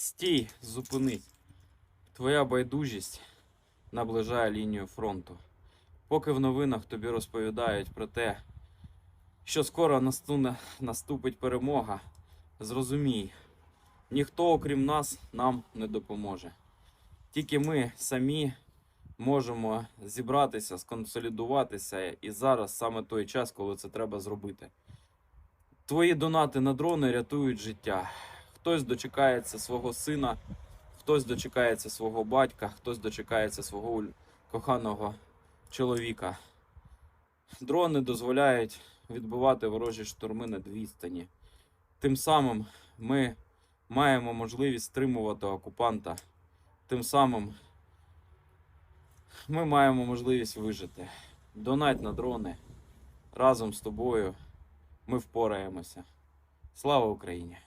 Стій, зупинись. Твоя байдужість наближає лінію фронту. Поки в новинах тобі розповідають про те, що скоро наступить перемога, зрозумій, ніхто, окрім нас, нам не допоможе. Тільки ми самі можемо зібратися, сконсолідуватися, і зараз саме той час, коли це треба зробити. Твої донати на дрони рятують життя. Хтось дочекається свого сина, хтось дочекається свого батька, хтось дочекається свого коханого чоловіка. Дрони дозволяють відбивати ворожі штурми на відстані. Тим самим ми маємо можливість стримувати окупанта. Тим самим ми маємо можливість вижити. Донать на дрони. Разом з тобою ми впораємося. Слава Україні!